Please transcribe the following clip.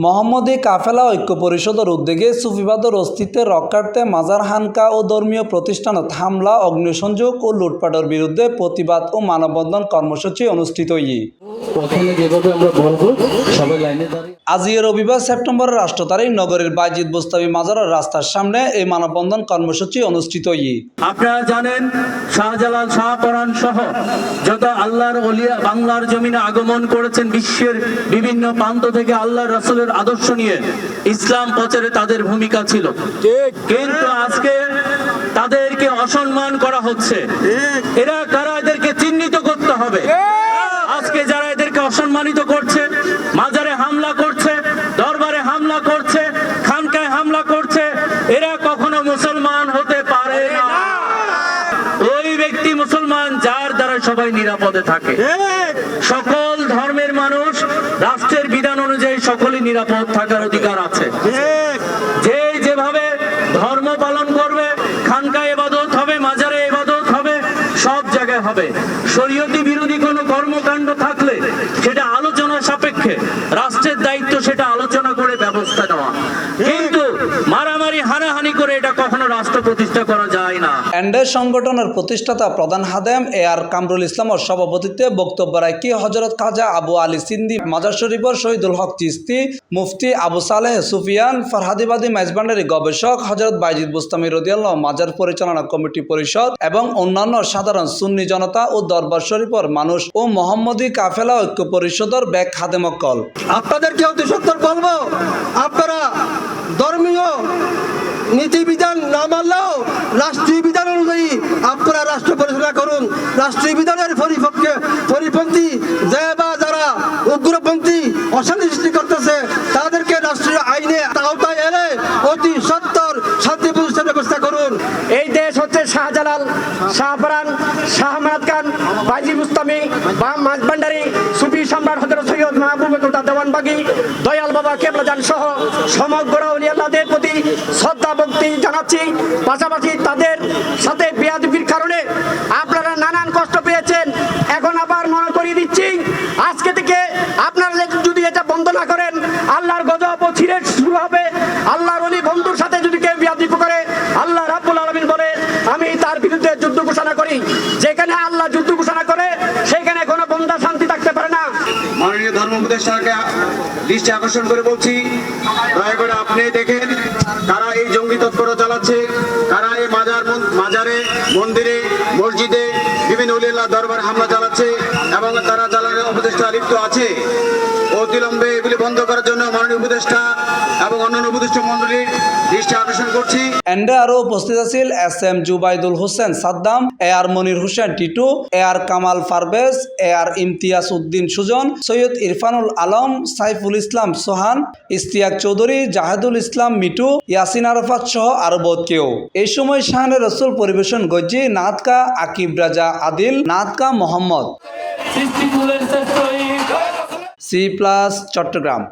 মোহাম্মদী কাফেলা ঐক্য পরিষদের উদ্যোগে সুফিবাদের অস্তিত্বের রক্ষার্থে মাজার হানকা ও ধর্মীয় প্রতিষ্ঠানত হামলা, অগ্নিসংযোগ ও লুটপাটের বিরুদ্ধে প্রতিবাদ ও মানববন্ধন কর্মসূচি অনুষ্ঠিত হই যেভাবে আমরা বলব সবাই লাইনে দাঁড়িয়ে আজই রবিবার সেপ্টেম্বরের রাষ্ট্র তারিখ নগরের বাইজিদ বোস্তাবি মাজারের রাস্তার সামনে এই মানববন্ধন কর্মসূচি অনুষ্ঠিত আপনারা জানেন শাহজালাল শাহপরান সহ যত আল্লাহর অলিয়া বাংলার জমিনে আগমন করেছেন বিশ্বের বিভিন্ন প্রান্ত থেকে আল্লাহ রসুলের আদর্শ নিয়ে ইসলাম প্রচারে তাদের ভূমিকা ছিল। কিন্তু আজকে তাদেরকে অসম্মান করা হচ্ছে। এরা কারা? এদেরকে চিহ্নিত করতে হবে। আজকে অসম্মানিত করছে মাজারে হামলা করছে দরবারে হামলা করছে খানকায় হামলা করছে এরা কখনো মুসলমান হতে পারে না। ওই ব্যক্তি মুসলমান যার দ্বারা সবাই নিরাপদে থাকে। সকল ধর্মের মানুষ রাষ্ট্রের বিধান অনুযায়ী সকলেই নিরাপদ থাকার অধিকার আছে। যে যেভাবে ধর্ম পালন করবে খানকা এবাদত হবে মাজারে এবাদত হবে সব জায়গায় হবে। শরীয়তি কখনো রাষ্ট্র প্রতিষ্ঠা করা যায় না। এন্ডের সংগঠনের প্রতিষ্ঠাতা প্রধান হাদেম এ আর কামরুল ইসলামের সভাপতিত্বে বক্তব্য রাখি হজরত খাজা আবু আলী সিন্দি মাজার শরীফর শহীদুল হক চিস্তি মুফতি আবু সালেহ সুফিয়ান ফরহাদিবাদী মেজবান্ডারি গবেষক হজরত বাইজিদ বুস্তামি রদিয়াল্লাহ মাজার পরিচালনা কমিটি পরিষদ এবং অন্যান্য সাধারণ সুন্নি জনতা ও দরবার শরীফর মানুষ ও মোহাম্মদী কাফেলা ঐক্য পরিষদের ব্যাগ খাদেমকল আপনাদেরকে অতি সত্তর বলব আপনারা ধর্মীয় নীতিবিধান না মানলেও রাষ্ট্রীয় বিধান অনুযায়ী আপনারা রাষ্ট্র পরিচালনা করুন। রাষ্ট্রীয় বিধানের পরিপক্ষে পরিপন্থী যে বা যারা উগ্রপন্থী অশান্তি সৃষ্টি করতেছে, তাদেরকে রাষ্ট্রীয় আইনে আওতায় এনে অতি সত্তর শান্তি প্রতিষ্ঠার ব্যবস্থা করুন। এই দেশ হচ্ছে শাহজালাল শাহপরান শাহমাদ খান বাজি মুস্তামি বা মাঝবান্ডারি সুফি হজরত সৈয়দ মাহবুব দয়াল বাবা কেবলাজান সহ সমগ্র প্রতি শ্রদ্ধা, ভক্তি জানাচ্ছি। পাশাপাশি তাদের সাথে কারণে আপনারা নানান কষ্ট পেয়েছেন। এখন আবার মনে করিয়ে দিচ্ছি, আজকে থেকে আপনারা যদি এটা বন্ধ না করেন, আল্লাহর গজব ও ছিঁড়ে শুরু হবে। আল্লাহর অলি বন্ধুর সাথে যদি কেউ বিয়াদিপ করে, আল্লাহ রাব্বুল আলামিন বলে, আমি তার বিরুদ্ধে যুদ্ধ ঘোষণা করি। যেখানে আল্লাহ যুদ্ধ ঘোষণা করে সেখানে কোনো বন্ধা শান্তি থাকতে পারে না মাননীয় ধর্ম উপদেষ্টাকে দৃষ্টি আকর্ষণ করে বলছি দয়া করে আপনি দেখেন কারা এই জঙ্গি তৎপরতা চালাচ্ছে, কারা এই মাজার মাজারে, মন্দিরে, মসজিদে বিভিন্ন উলিল্লাহ দরবার হামলা চালাচ্ছে এবং তারা চালানোর উপদেষ্টা লিপ্ত আছে। অতিলম্বে এগুলি বন্ধ করার জন্য মাননীয় উপদেষ্টা এবং অন্যান্য উপদেষ্টা মন্ডলীর দৃষ্টি আকর্ষণ করছি। এন্ডে আরও উপস্থিত আছিল S M Jubaidul Hossain Saddam A R Monir Hossain Titu A R Kamal Farbez A R Imtiaz Uddin Sujon Syed Irfanul Alam Saiful Islam Sohan Istiaque Chowdhury Jahedul Islam Mitu Yasin Arfat সহ আরও বহুত কেউ। এই সময় শাহানে রসুল পরিবেশন গজ্জি নাতকা আকিব রাজা আদিল নাতকা মোহাম্মদ। C plus Chattogram